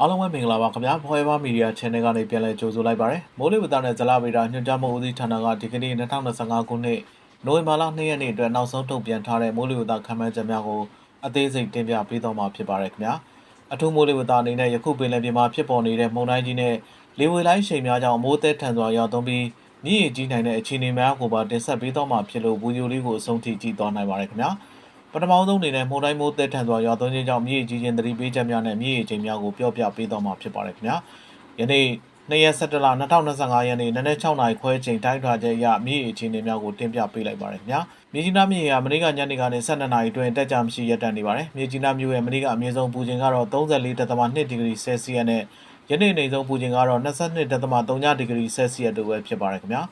အားလုံးပဲမင်္ဂလာပါခင်ဗျာ Forever Media Channel ကနေပြန်လည်ကြိုဆိုလိုက်ပါရစေမိုးလေဝသနဲ့ဇလဗေဒညွှန်ကြားမှုဦးစီးဌာနကဒီကနေ့2025ခုနှစ်နိုဝင်ဘာလ2ရက်နေ့အတွက်နောက်ဆုံးထုတ်ပြန်ထားတဲ့မိုးလေဝသခန့်မှန်းချက်များကိုအသေးစိတ်တင်ပြပေးတော့မှာဖြစ်ပါရစေခင်ဗျာအထူးမိုးလေဝသအနေနဲ့ယခုပင်လယ်ပြင်မှာဖြစ်ပေါ်နေတဲ့မုန်တိုင်းကြီးနဲ့လေဝေလိုင်းရှိန်များကြောင့်မိုးသက်ထန်စွာရောက်သွန်းပြီးမြင့်ရည်ကြီးနိုင်တဲ့အခြေအနေများကိုပါတင်ဆက်ပေးတော့မှာဖြစ်လို့ဗီဒီယိုလေးကိုအဆုံးထိကြည့်သွားနိုင်ပါရစေခင်ဗျာ ပထမဆုံးအနေနဲ့မုန်တိုင်းမိုးသက်ထန်စွာရွာသွန်းခြင်းကြောင့်မြေကြီးချင်းသတိပေးချက်များနဲ့မြေကြီးချင်းများကိုပြောပြပေးသွားမှာဖြစ်ပါတယ်ခင်ဗျာယနေ့2ရက်17လ2025ရက်နေ့နနက်6နာရီခွဲချိန်တိုင်းထွာချက်အရမြေကြီးချင်းများကိုတင်ပြပေးလိုက်ပါတယ်ခင်ဗျာမြေကြီးနားမြေကြီးကမနေ့ကညနေကနေ12နာရီအတွင်းတက်ကြမရှိရပ်တန့်နေပါတယ်မြေကြီးနားမြို့ရဲ့မနေ့ကအမြင့်ဆုံးပူချိန်ကတော့34.2ဒီဂရီဆယ်စီယပ်နဲ့ယနေ့နေဆုံးပူချိန်ကတော့22.3ဒီဂရီဆယ်စီယပ်တို့ပဲဖြစ်ပါတယ်ခင်ဗျာ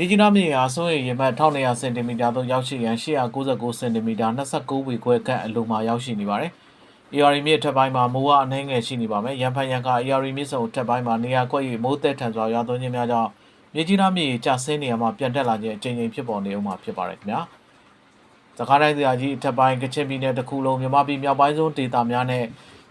မြေကြီးနားမြေဟာစိုးရိမ်ရေမှတ်1200စင်တီမီတာသို့ရောက်ရှိရန်899စင်တီမီတာ29ဝီခွဲခန့်အလိုမှာရောက်ရှိနေပါတယ်။ AR မြစ်ထက်ပိုင်းမှာမိုးကအနှဲငယ်ရှိနေပါမယ်။ရန်ဖန်ရန်က AR မြစ်စုံထက်ပိုင်းမှာနေရာကွက်၍မိုးသက်ထန်စွာရွာသွန်းခြင်းများကြောင့်မြေကြီးနားမြေကျဆင်းနေရမှာပြန်တက်လာခြင်းအကြိမ်ကြိမ်ဖြစ်ပေါ်နေဦးမှာဖြစ်ပါတယ်ခင်ဗျာ။သခိုင်းတိုင်းဒေသကြီးအထက်ပိုင်းကချင်ပြည်နယ်တစ်ခုလုံးမြန်မာပြည်မြောက်ပိုင်းဆုံးဒေသများနဲ့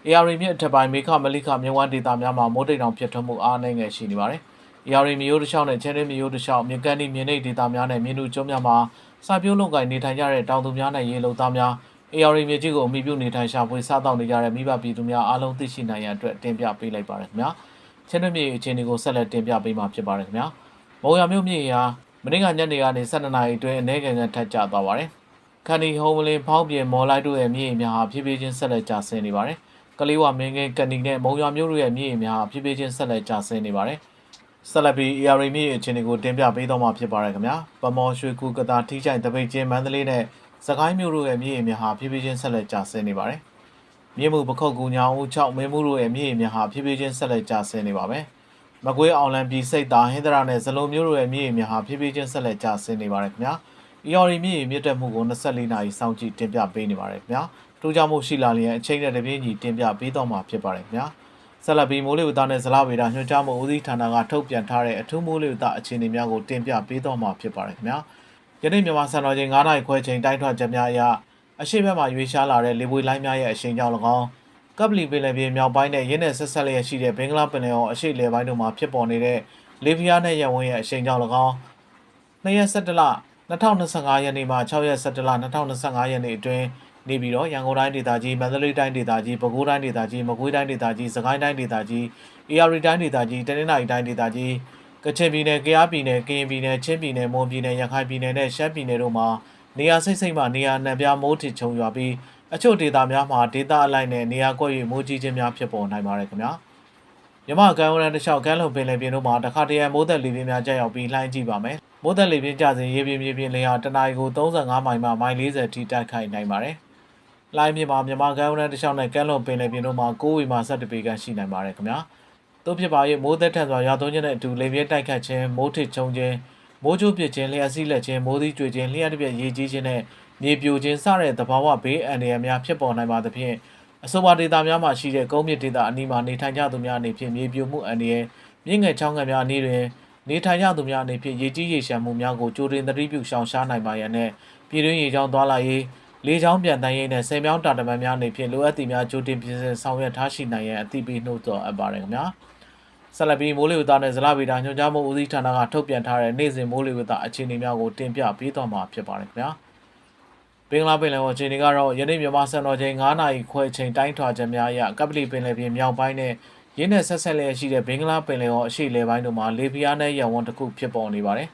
AR မြစ်အထက်ပိုင်းမေခမလိခမြဝန်းဒေသများမှာမိုးတိမ်တောင်ဖြစ်ထွန်းမှုအားနည်းငယ်ရှိနေပါတယ်။ ရာရီမျိုးတစ်လျှောက်နဲ့ချဲရင်းမျိုးတစ်လျှောက်မြေကန်ဒီမြေနိတ်ဒေသများနဲ့မြေနုကျွန်းများမှာစာပြုတ်လုံကိုင်နေထိုင်ကြတဲ့တောင်သူများနဲ့ရေလုံသားများအေယာရီမြေကြီးကိုအမိပြုနေထိုင်ရှာဖွေစားတောက်နေကြတဲ့မိဘပြည်သူများအားလုံးသိရှိနိုင်ရန်အတွက်တင်ပြပေးလိုက်ပါရခင်ဗျာချဲရင်းမြေအခြေအနေကိုဆက်လက်တင်ပြပေးမှာဖြစ်ပါတယ်ခင်ဗျာမုံရမြို့မြေရာမနေ့ကညနေကနေ12နာရီအတွင်းအနေငယ်ငယ်ထက်ကျသွားပါတယ်ခန္ဒီဟုံးမလင်းဖောင်းပြင်မော်လိုက်တို့ရဲ့မြေများဟာဖြည်းဖြည်းချင်းဆက်လက်ကျဆင်းနေပါတယ်ကလေးဝမင်းငယ်ကန်ဒီနဲ့မုံရမြို့တို့ရဲ့မြေများဟာဖြည်းဖြည်းချင်းဆက်လက်ကျဆင်းနေပါတယ် ဆက်လက်ပြီး AR မြင့်အခြေအနေကိုတင်ပြပေးတော့မှာဖြစ်ပါတယ်ခင်ဗျာ။ပမော်ရွှေကူကတာထီးချိုင်တပိတ်ချင်းမန္တလေးနဲ့စကိုင်းမြို့တို့ရဲ့မြင့်ရည်များဟာဖြည်းဖြည်းချင်းဆက်လက်ကျဆင်းနေပါတယ်။မြင့်မှုပခုတ်ကူညောင်ဦး6မင်းမှုတို့ရဲ့မြင့်ရည်များဟာဖြည်းဖြည်းချင်းဆက်လက်ကျဆင်းနေပါပဲ။မကွေးအောင်လံပြည်စိတ်သားဟင်္ဒရာနဲ့ဇလုံးမျိုးတို့ရဲ့မြင့်ရည်များဟာဖြည်းဖြည်းချင်းဆက်လက်ကျဆင်းနေပါတယ်ခင်ဗျာ။ AR မြင့်ရည်မြင့်တက်မှုကို24နာရီစောင့်ကြည့်တင်ပြပေးနေပါတယ်ခင်ဗျာ။ထို့ကြောင့်မို့ရှိလာလျက်အချိန်နဲ့တပြေးညီတင်ပြပေးတော့မှာဖြစ်ပါတယ်ခင်ဗျာ။ ဆက်လက်ပြီးမိုးလေဝသနဲ့ဇလဝေဒညွှန်ကြားမှုဦးစီးဌာနကထုတ်ပြန်ထားတဲ့အထူးမိုးလေဝသအခြေအနေများကိုတင်ပြပေးတော့မှာဖြစ်ပါတယ်ခင်ဗျာ။ယနေ့မြန်မာစံတော်ချိန်9နာရီခွဲချိန်တိုင်းထွာချက်များအရအရှိဘက်မှရွေးရှားလာတဲ့လေပွေလိုင်းများရဲ့အရှိန်ကြောင့်၎င်းကပ်ပလီပင်လယ်ပြင်မြောက်ပိုင်းနဲ့ရင်းနဲ့ဆက်ဆက်လျက်ရှိတဲ့ဘင်္ဂလားပင်လယ်အော်အရှိလေပိုင်းတို့မှာဖြစ်ပေါ်နေတဲ့လေပြင်းနဲ့ရဝန်းရဲ့အရှိန်ကြောင့်၎င်း2ရက်17လ2025ရက်နေ့မှ6ရက်17လ2025ရက်နေ့အတွင်း နေပြီးတော့ရန်ကုန်တိုင်းဒေသကြီးမန္တလေးတိုင်းဒေသကြီးပဲခူးတိုင်းဒေသကြီးမကွေးတိုင်းဒေသကြီးစကိုင်းတိုင်းဒေသကြီးအေရရီတိုင်းဒေသကြီးတနင်္သာရီတိုင်းဒေသကြီးကချင်ပြည်နယ်၊ကယားပြည်နယ်၊ကရင်ပြည်နယ်၊ချင်းပြည်နယ်၊မွန်ပြည်နယ်၊ရခိုင်ပြည်နယ်နဲ့ရှမ်းပြည်နယ်တို့မှာနေရာစိတ်စိတ်မှနေရာနှံပြားမိုးထစ်ချုံရွာပြီးအချို့ဒေသများမှာဒေသအလိုက်နဲ့နေရာကွက်၍မိုးကြီးခြင်းများဖြစ်ပေါ်နိုင်ပါတယ်ခင်ဗျာမြမကံဝရန်တစ်လျှောက်ကမ်းလုံပင်လယ်ပြင်တို့မှာတခါတရံမိုးသက်လေပြင်းများကြာရောက်ပြီးလှိုင်းကြည့်ပါမယ်မိုးသက်လေပြင်းကြစဉ်ရေပြင်းမြေပြင်းလေဟာတနအီကို35မိုင်မှမိုင်40ထိတိုက်ခိုက်နိုင်ပါတယ် လိုင်းမြေမှာမြန်မာကမ်းရိုးတန်းတစ်လျှောက်နဲ့ကမ်းလွန်ပင်လယ်ပြင်တို့မှာ9ဝီမှ17ပေခန့်ရှိနိုင်ပါတယ်ခင်ဗျာတို့ဖြစ်ပါရဲ့မိုးသက်ထန်စွာရွာသွန်းခြင်းနဲ့အတူလေပြင်းတိုက်ခတ်ခြင်းမိုးထစ်ချုံခြင်းမိုးချိုးပစ်ခြင်းလျှက်စီးလက်ခြင်းမိုးသီးကျွေခြင်းလျှက်တစ်ပြက်ရေကြီးခြင်းနဲ့မြေပြိုခြင်းစတဲ့သဘာဝဘေးအန္တရာယ်များဖြစ်ပေါ်နိုင်ပါသဖြင့်အဆိုပါဒေသများမှာရှိတဲ့ကုန်းမြင့်ဒေသအနီးမှာနေထိုင်ကြသူများအနေဖြင့်မြေပြိုမှုအန္တရာယ်မြင့်ငယ်ချောင်းငယ်များအနေတွင်နေထိုင်ကြသူများအနေဖြင့်ရေကြီးရေရှမ်းမှုများကိုကြိုတင်သတိပြုရှောင်ရှားနိုင်ပါရန်နဲ့ပြည်တွင်းရေကြောင်းသွားလာရေး လေချောင်းပြန်တန်းရေးနဲ့ဆယ်မြောင်းတာတမန်များအနေဖြင့်လိုအပ်သည့်များကြိုတင်ပြင်ဆင်ဆောင်ရွက်ထားရှိနိုင်ရန်အသိပေးနှိုးဆော်အပ်ပါတယ်ခင်ဗျာဆက်လက်ပြီးမိုးလေဝသနဲ့ဇလဗေဒညွှန်ကြားမှုဦးစီးဌာနကထုတ်ပြန်ထားတဲ့နေ့စဉ်မိုးလေဝသအခြေအနေများကိုတင်ပြပေးသွားမှာဖြစ်ပါတယ်ခင်ဗျာပင်္ဂလားပင်လယ်အော်အခြေအနေကတော့ယနေ့မြန်မာစံတော်ချိန်9နာရီခွဲချိန်တိုင်းထွာချက်များအရကပလီပင်လယ်ပြင်မြောက်ပိုင်းနဲ့ရင်းနဲ့ဆက်ဆက်လျက်ရှိတဲ့ဘင်္ဂလားပင်လယ်အော်အရှေ့လေပိုင်းတို့မှာလေပြင်းနဲ့ရဝန်းတစ်ခုဖြစ်ပေါ်နေပါတယ်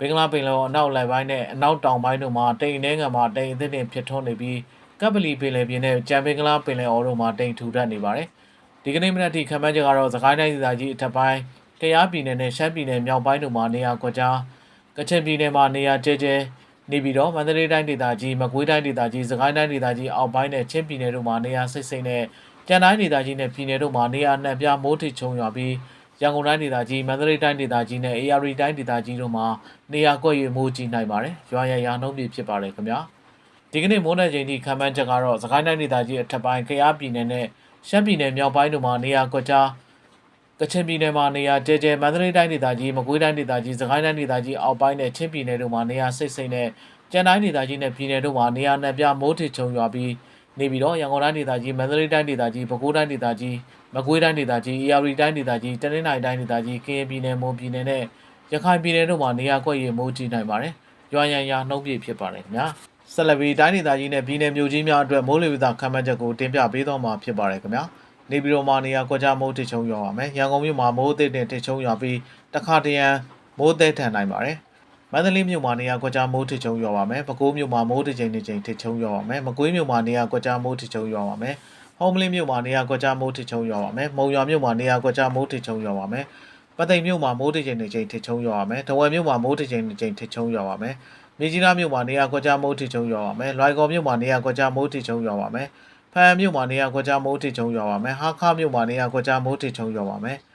ဘင်္ဂလားပင်လယ်အော်အနောက်လိုက်ပိုင်းနဲ့အနောက်တောင်ပိုင်းတို့မှာတိမ်နှဲငံမှာတိမ်အသစ်တင်ဖြစ်ထွန်းနေပြီးကပ်ပလီပင်လယ်ပြင်နဲ့ကြံဘင်္ဂလားပင်လယ်အော်တို့မှာတိမ်ထူထပ်နေပါတယ်။ဒီကနေ့မနက်ထိခံမှန်းချက်ကတော့စကိုင်းတိုင်းဒေသကြီးအထက်ပိုင်း၊ကယားပြည်နယ်နဲ့ရှမ်းပြည်နယ်မြောက်ပိုင်းတို့မှာနေရာကွက်ကြားကချင်ပြည်နယ်မှာနေရာကျဲကျဲနေပြီးတော့မန္တလေးတိုင်းဒေသကြီးမကွေးတိုင်းဒေသကြီးစကိုင်းတိုင်းဒေသကြီးအောက်ပိုင်းနဲ့ချင်းပြည်နယ်တို့မှာနေရာစိတ်စိတ်နဲ့ကြံတိုင်းဒေသကြီးနဲ့ပြည်နယ်တို့မှာနေရာနှံပြားမိုးထစ်ချုံရွာပြီး ရန်ကုန်တိုင်းဒေသကြီးမန္တလေးတိုင်းဒေသကြီးနဲ့ AR တိုင်းဒေသကြီးတို့မှာနေရာကွက်၍မိုးကြီးနိုင်ပါတယ်။ရွာရရာနှုန်းပြဖြစ်ပါတယ်ခင်ဗျာ။ဒီကနေ့မိုးနယ်ချိန်ထိခံမှန်းချက်ကတော့စကိုင်းတိုင်းဒေသကြီးအထက်ပိုင်းကယားပြည်နယ်နဲ့ရှမ်းပြည်နယ်မြောက်ပိုင်းတို့မှာနေရာကွက်ကြားကချင်ပြည်နယ်မှာနေရာကျဲကျဲမန္တလေးတိုင်းဒေသကြီးမကွေးတိုင်းဒေသကြီးစကိုင်းတိုင်းဒေသကြီးအောက်ပိုင်းနဲ့ချင်းပြည်နယ်တို့မှာနေရာစိတ်စိတ်နဲ့ကြံတိုင်းဒေသကြီးနဲ့ပြည်နယ်တို့မှာနေရာနှံပြမိုးထစ်ချုံရွာပြီး နေပြီးတော့ရန်ကုန်တိုင်းဒေသကြီးမန္တလေးတိုင်းဒေသကြီးပဲခူးတိုင်းဒေသကြီးမကွေးတိုင်းဒေသကြီးအေရဝတီတိုင်းဒေသကြီးတနင်္သာရီတိုင်းဒေသကြီးကရင်ပြည်နယ်မွန်ပြည်နယ်နဲ့ရခိုင်ပြည်နယ်တို့မှာနေရာကွက်ရမိုးကြီးနိုင်ပါတယ်။ရွာရန်ရာနှုံးပြည့်ဖြစ်ပါတယ်ခင်ဗျာ။ဆက်လက်ပြီးတိုင်းဒေသကြီးနဲ့ပြည်နယ်မြို့ကြီးများအတွက်မိုးလေဝသခန့်မှန်းချက်ကိုတင်ပြပေးတော့မှာဖြစ်ပါတယ်ခင်ဗျာ။နေပြည်တော်မှာနေရာကွက်ကြားမိုးထစ်ချုံရွာပါမယ်။ရန်ကုန်မြို့မှာမိုးအသစ်နဲ့ထစ်ချုံရွာပြီးတခါတရံမိုးသည်ထန်နိုင်ပါတယ်။ မန္တလေးမြို့မှာနေရာကွက်ကြားမိုးထစ်ချုံရွာပါမယ်။ပဲခူးမြို့မှာမိုးတစ်ချိန်တစ်ချိန်ထစ်ချုံရွာပါမယ်။မကွေးမြို့မှာနေရာကွက်ကြားမိုးထစ်ချုံရွာပါမယ်။ဟုံးမလင်းမြို့မှာနေရာကွက်ကြားမိုးထစ်ချုံရွာပါမယ်။မုံရွာမြို့မှာနေရာကွက်ကြားမိုးထစ်ချုံရွာပါမယ်။ပသိမ်မြို့မှာမိုးတစ်ချိန်တစ်ချိန်ထစ်ချုံရွာပါမယ်။တဝယ်မြို့မှာမိုးတစ်ချိန်တစ်ချိန်ထစ်ချုံရွာပါမယ်။မြကြီးနားမြို့မှာနေရာကွက်ကြားမိုးထစ်ချုံရွာပါမယ်။လွိုင်ကော်မြို့မှာနေရာကွက်ကြားမိုးထစ်ချုံရွာပါမယ်။ဖန်မြို့မှာနေရာကွက်ကြားမိုးထစ်ချုံရွာပါမယ်။ဟာခါမြို့မှာနေရာကွက်ကြားမိုးထစ်ချုံရွာပါမယ်။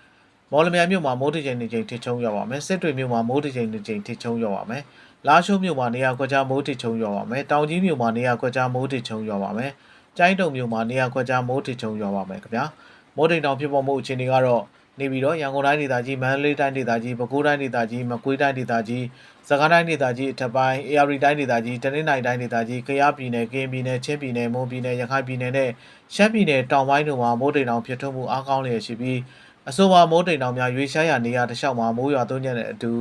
မော်လမြိုင်မြို့မှာမိုးတစ်ချိန်တစ်ချိန်ထစ်ချုံရွာပါမယ်။စစ်တွေမြို့မှာမိုးတစ်ချိန်တစ်ချိန်ထစ်ချုံရွာပါမယ်။လာရှိုးမြို့မှာနေရာကွက်ကြားမိုးတစ်ချုံရွာပါမယ်။တောင်ကြီးမြို့မှာနေရာကွက်ကြားမိုးတစ်ချုံရွာပါမယ်။ကျိုင်းတုံမြို့မှာနေရာကွက်ကြားမိုးတစ်ချုံရွာပါမယ်ခင်ဗျာ။မိုးတိမ်တောင်ဖြစ်ပေါ်မှုအခြေအနေကတော့နေပြီးတော့ရန်ကုန်တိုင်းဒေသကြီးမန္တလေးတိုင်းဒေသကြီးပဲခူးတိုင်းဒေသကြီးမကွေးတိုင်းဒေသကြီးစကိုင်းတိုင်းဒေသကြီးအထက်ပိုင်းအေရရီတိုင်းဒေသကြီးတနင်္သာရီတိုင်းဒေသကြီးကယားပြည်နယ်ကရင်ပြည်နယ်ချင်းပြည်နယ်မွန်ပြည်နယ်ရခိုင်ပြည်နယ်နဲ့ရှမ်းပြည်နယ်တောင်ပိုင်းတို့မှာမိုးတိမ်တောင်ဖြစ်ထွန်းမှုအားကောင်းလျက်ရှိပြီး အဆိုပါမိုးတိမ်တောင်များရွေးရှားရာနေရာတစ်လျှောက်မှာမိုးရွာသွန်းချက်နဲ့အတူ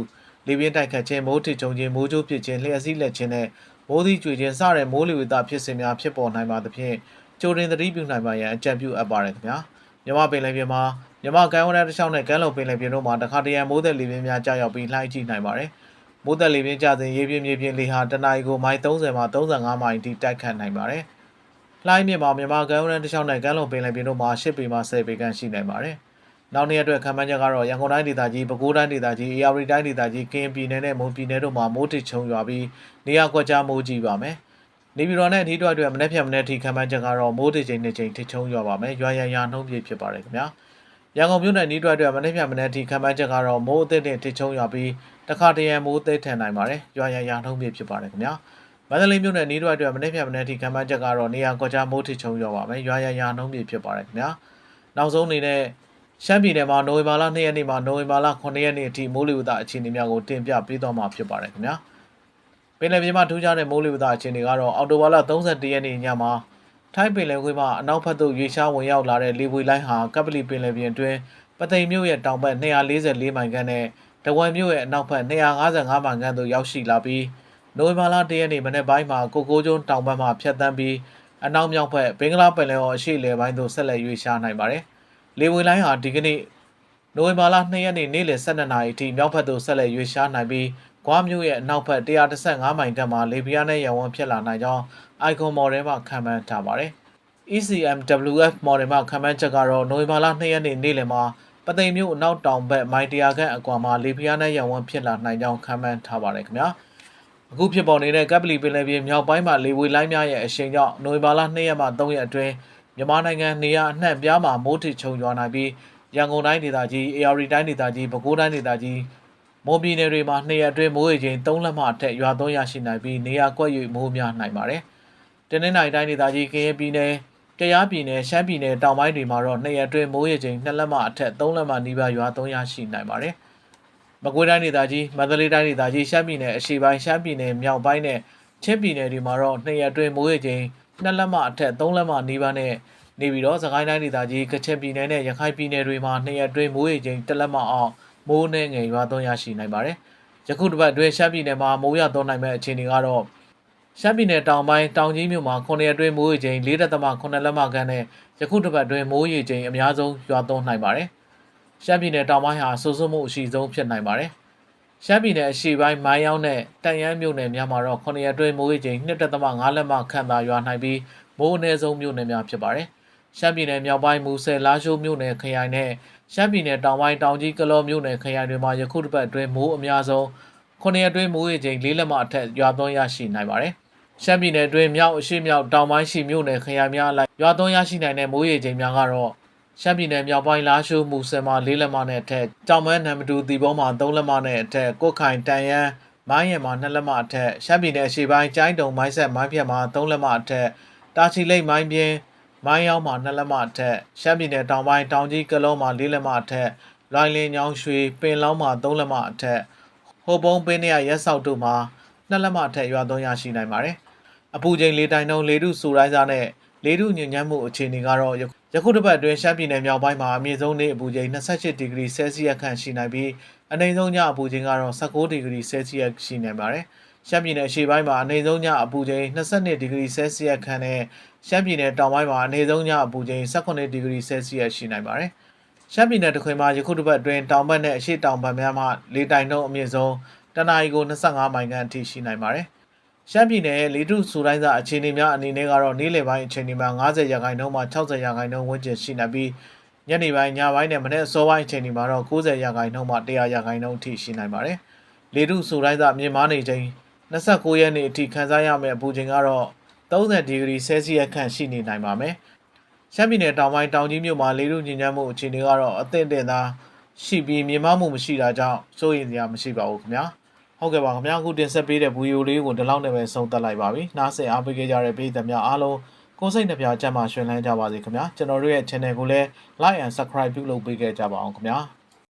လေပြင်းတိုက်ခတ်ခြင်းမိုးထစ်ချုံခြင်းမိုးကြိုးဖြစ်ခြင်းလျှက်စီးလက်ခြင်းနဲ့မိုးသီးကြွေခြင်းစတဲ့မိုးလေဝသဖြစ်စဉ်များဖြစ်ပေါ်နိုင်ပါသဖြင့်ကြိုတင်သတိပြုနိုင်ပါရန်အကြံပြုအပ်ပါတယ်ခင်ဗျာမြမပင်လယ်ပြင်မှာမြမကမ်းဝန်းတစ်လျှောက်နဲ့ကမ်းလွန်ပင်လယ်ပြင်တို့မှာတခါတရံမိုးသက်လေပြင်းများကြာရောက်ပြီးလှိုင်းကြည့်နိုင်ပါတယ်မိုးသက်လေပြင်းကျစဉ်ရေပြင်းမြေပြင်းလေဟာတနအီကိုမိုင်30မှ35မိုင်အထိတိုက်ခတ်နိုင်ပါတယ်လှိုင်းမြစ်မှာမြမကမ်းဝန်းတစ်လျှောက်နဲ့ကမ်းလွန်ပင်လယ်ပြင်တို့မှာ10ပေမှ10ပေခန့်ရှိနိုင်ပါတယ် နောက်နေ့အတွက်ခံမှန်းချက်ကတော့ရန်ကုန်တိုင်းဒေသကြီးပဲခူးတိုင်းဒေသကြီးအေရဝတီတိုင်းဒေသကြီးကရင်ပြည်နယ်နဲ့မွန်ပြည်နယ်တို့မှာမိုးတစ်ချုံရွာပြီးနေရာကွက်ကြားမိုးကြီးပါမယ်။နေပြည်တော်နဲ့အထီးတွက်အတွက်မနေ့ဖြန်မနေ့ထိခံမှန်းချက်ကတော့မိုးတစ်ချိန်နှစ်ချိန်တစ်ချုံရွာပါမယ်။ရွာရန်ရာနှုံးပြည့်ဖြစ်ပါတယ်ခင်ဗျာ။ရန်ကုန်မြို့နယ်နီးတွက်အတွက်မနေ့ဖြန်မနေ့ထိခံမှန်းချက်ကတော့မိုးအသစ်နဲ့တစ်ချုံရွာပြီးတခါတရံမိုးသေးထန်နိုင်ပါတယ်။ရွာရန်ရာနှုံးပြည့်ဖြစ်ပါတယ်ခင်ဗျာ။မန္တလေးမြို့နယ်နီးတွက်အတွက်မနေ့ဖြန်မနေ့ထိခံမှန်းချက်ကတော့နေရာကွက်ကြားမိုးတစ်ချုံရွာပါမယ်။ရွာရန်ရာနှုံးပြည့်ဖြစ်ပါတယ်ခင်ဗျာ။နောက်ဆုံးအနေနဲ့ ရှမ်းပြည်နယ်မှာနိုဝင်ဘာလ2ရက်နေ့မှာနိုဝင်ဘာလ9ရက်နေ့အထိမိုးလေဝသအခြေအနေများကိုတင်ပြပေးသွားမှာဖြစ်ပါတယ်ခင်ဗျာပင်လယ်ပြင်မှာထူးခြားတဲ့မိုးလေဝသအခြေအနေကတော့အောက်တိုဘာလ31ရက်နေ့ညမှာထိုင်းပင်လယ်ခွေးမှအနောက်ဘက်သို့ရွေရှားဝင်ရောက်လာတဲ့လေပွေလိုင်းဟာကပလီပင်လယ်ပြင်အတွင်းပသိမ်မြို့ရဲ့တောင်ဘက်244မိုင်ခန့်နဲ့တဝမ်မြို့ရဲ့အနောက်ဘက်255မိုင်ခန့်သို့ရောက်ရှိလာပြီးနိုဝင်ဘာလ1ရက်နေ့မနေ့ပိုင်းမှာကိုကိုကျွန်းတောင်ဘက်မှဖြတ်တန်းပြီးအနောက်မြောက်ဘက်ဘင်္ဂလားပင်လယ်အော်အရှေ့လယ်ပိုင်းသို့ဆက်လက်ရွေ့ရှားနိုင်ပါတယ်။ လေဝင်လိုင်းဟာဒီကနေ့နိုဝင်ဘာလ2ရက်နေ့နေ့လယ်12နာရီအထိမြောက်ဘက်သို့ဆက်လက်ရွေ့ရှားနိုင်ပြီးဂွားမြို့ရဲ့အနောက်ဘက်115မိုင်ခန့်မှာလေပြင်းနဲ့ရဝန်းဖြစ်လာနိုင်ကြောင်း Icon Model မှခန့်မှန်းထားပါတယ်။ ECMWF Model မှခန့်မှန်းချက်ကတော့နိုဝင်ဘာလ2ရက်နေ့နေ့လယ်မှာပသိမ်မြို့အနောက်တောင်ဘက်မိုင်100ခန့်အကွာမှာလေပြင်းနဲ့ရဝန်းဖြစ်လာနိုင်ကြောင်းခန့်မှန်းထားပါတယ်ခင်ဗျာ။အခုဖြစ်ပေါ်နေတဲ့ကပ်ပလီပင်လယ်ပြင်မြောက်ပိုင်းမှာလေဝေလိုင်းများရဲ့အရှိန်ကြောင့်နိုဝင်ဘာလ2ရက်မှ3ရက်အတွင်း မြန်မာနိုင်ငံနေရာအနှံ့ပြားမှာမိုးထစ်ချုံရွာနိုင်ပြီးရန်ကုန်တိုင်းဒေသကြီး၊အေရရီတိုင်းဒေသကြီး၊ပဲခူးတိုင်းဒေသကြီးမွန်ပြည်နယ်တွေမှာ2ရက်အတွင်းမိုးရေချိန်3လက်မှအထက်ရွာသွန်းရရှိနိုင်ပြီးနေရာကွက်၍မိုးများနိုင်ပါတယ်။တနင်္သာရီတိုင်းဒေသကြီးကရင်ပြည်နယ်၊ကယားပြည်နယ်၊ရှမ်းပြည်နယ်တောင်ပိုင်းတွေမှာတော့2ရက်အတွင်းမိုးရေချိန်2လက်မှအထက်3လက်မှနီးပါးရွာသွန်းရရှိနိုင်ပါတယ်။မကွေးတိုင်းဒေသကြီးမန္တလေးတိုင်းဒေသကြီးရှမ်းပြည်နယ်အရှေ့ပိုင်းရှမ်းပြည်နယ်မြောက်ပိုင်းနဲ့ချင်းပြည်နယ်တွေမှာတော့နှစ်ရက်အတွင်းမိုးရေချိန်2 လက်မှအထက်3လက်မှနီးပါးနဲ့နေပြီးတော့စကိုင်းတိုင်းဒေသကြီးကချင်ပြည်နယ်နဲ့ရခိုင်ပြည်နယ်တွေမှာနှစ်ရက်အတွင်းမိုးရေချိန်1လက်မှအောက်မိုးနှဲငယ်ရွာသွန်းရရှိနိုင်ပါတယ်။ယခုတစ်ပတ်အတွင်းရှမ်းပြည်နယ်မှာမိုးရွာသွန်းနိုင်မဲ့အခြေအနေကတော့ရှမ်းပြည်နယ်တောင်ပိုင်းတောင်ကြီးမြို့မှာ9ရက်အတွင်းမိုးရေချိန်4.8လက်မှခန့်နဲ့ယခုတစ်ပတ်အတွင်းမိုးရေချိန်အများဆုံးရွာသွန်းနိုင်ပါတယ်။ရှမ်းပြည်နယ်တောင်ပိုင်းဟာဆိုးဆိုးမှုအရှိဆုံးဖြစ်နိုင်ပါတယ်။ ရှမ်းပြည်နယ်အရှေ့ပိုင်းမိုင်းယောင်းနဲ့တန်ရမ်းမြို့နယ်များမှာတော့9ရက်အတွင်းမိုးရေချိန်2.5လက်မှခန့်သာရွာနိုင်ပြီးမိုးအနည်းဆုံးမြို့နယ်များဖြစ်ပါတယ်။ရှမ်းပြည်နယ်မြောက်ပိုင်းမူဆယ်လာရှိုးမြို့နယ်ခရိုင်နဲ့ရှမ်းပြည်နယ်တောင်ပိုင်းတောင်ကြီးကလောမြို့နယ်ခရိုင်တွေမှာယခုတစ်ပတ်အတွင်းမိုးအများဆုံး9ရက်အတွင်းမိုးရေချိန်4လက်မှအထက်ရွာသွန်းရရှိနိုင်ပါတယ်။ရှမ်းပြည်နယ်အတွင်းမြောက်အရှေ့မြောက်တောင်ပိုင်းရှိမြို့နယ်ခရိုင်များအလိုက်ရွာသွန်းရရှိနိုင်တဲ့မိုးရေချိန်များကတော့ ရှမ်းပြည်နယ်မြောက်ပိုင်းလာရှိုးမူဆယ်မှာ4လက်မှနဲ့အထက်ကြောင်မန်းနံမတူတီဘောမှာ3လက်မှနဲ့အထက်ကုတ်ခိုင်တန်ရန်မိုင်းရံမှာ2လက်မှအထက်ရှမ်းပြည်နယ်အရှေ့ပိုင်းကျိုင်းတုံမိုင်းဆက်မိုင်းဖြတ်မှာ3လက်မှအထက်တာချီလိတ်မိုင်းပြင်းမိုင်းရောက်မှာ2လက်မှအထက်ရှမ်းပြည်နယ်တောင်ပိုင်းတောင်ကြီးကလုံးမှာ4လက်မှအထက်လွိုင်လင်ညောင်ရွှေပင်လောင်းမှာ3လက်မှအထက်ဟိုပုံးပင်းရရက်ဆောက်တို့မှာ2လက်မှအထက်ရွာသွန်းရရှိနိုင်ပါတယ်အပူချိန်လေတိုင်နှုန်းလေထုစူရိုင်းစားနဲ့လေထုညဉ့်ညမ်းမှုအခြေအနေကတော့ ယခုယခုတစ်ပတ်အတွင်းရှမ်းပြည်နယ်မြောက်ပိုင်းမှာအမြင့်ဆုံးနေ့အပူချိန်28ဒီဂရီဆဲလ်စီယပ်ခန့်ရှိနိုင်ပြီးအနိမ့်ဆုံးညအပူချိန်ကတော့19ဒီဂရီဆဲလ်စီယပ်ရှိနိုင်ပါတယ်။ရှမ်းပြည်နယ်အရှေ့ပိုင်းမှာအနိမ့်ဆုံးညအပူချိန်22ဒီဂရီဆဲလ်စီယပ်ခန့်နဲ့ရှမ်းပြည်နယ်တောင်ပိုင်းမှာအနိမ့်ဆုံးညအပူချိန်18ဒီဂရီဆဲလ်စီယပ်ရှိနိုင်ပါတယ်။ရှမ်းပြည်နယ်တခွင်မှာယခုတစ်ပတ်အတွင်းတောင်ဘက်နဲ့အရှေ့တောင်ဘက်များမှလေတိုင်နှုန်းအမြင့်ဆုံးတနအီကို25မိုင်ခန့်အထိရှိနိုင်ပါတယ်။ ရှမ်းပြည်နယ်ရဲ့လေထုစူတိုင်းစာအခြေအနေများအနေနဲ့ကတော့နေ့လယ်ပိုင်းအချိန်ဒီမှာ90ရာခိုင်နှုန်းမှ60ရာခိုင်နှုန်းဝန်းကျင်ရှိနေပြီးညနေပိုင်းညပိုင်းနဲ့မနေ့အစောပိုင်းအချိန်ဒီမှာတော့90ရာခိုင်နှုန်းမှ100ရာခိုင်နှုန်းအထိရှိနိုင်ပါတယ်။လေထုစူတိုင်းစာမြင့်မားနေချိန်29ရက်နေ့အထိခန်းစားရမယ့်အပူချိန်ကတော့30ဒီဂရီဆဲလ်စီယပ်ခန့်ရှိနေနိုင်ပါမယ်။ရှမ်းပြည်နယ်တောင်ပိုင်းတောင်ကြီးမြို့မှာလေထုညဉ့်ညမ်းမှုအခြေအနေကတော့အသင့်အင့်သာရှိပြီးမြင်မမှုမရှိတာကြောင့်စိုးရိမ်စရာမရှိပါဘူးခင်ဗျာ ဟုတ်ကဲ့ပါခင်ဗျာအခုတင်ဆက်ပေးတဲ့ဗီဒီယိုလေးကိုဒီလောက်နဲ့ပဲဆုံးသက်လိုက်ပါပြီနားဆင်အားပေးကြတဲ့ပရိသတ်များအားလုံးကိုယ်စိတ်နှပြကြမှာရှင်လန်းကြပါစေခင်ဗျာကျွန်တော်တို့ရဲ့ channel ကိုလည်း like and subscribe ပြုလုပ်ပေးခဲ့ကြပါအောင်ခင်ဗျာ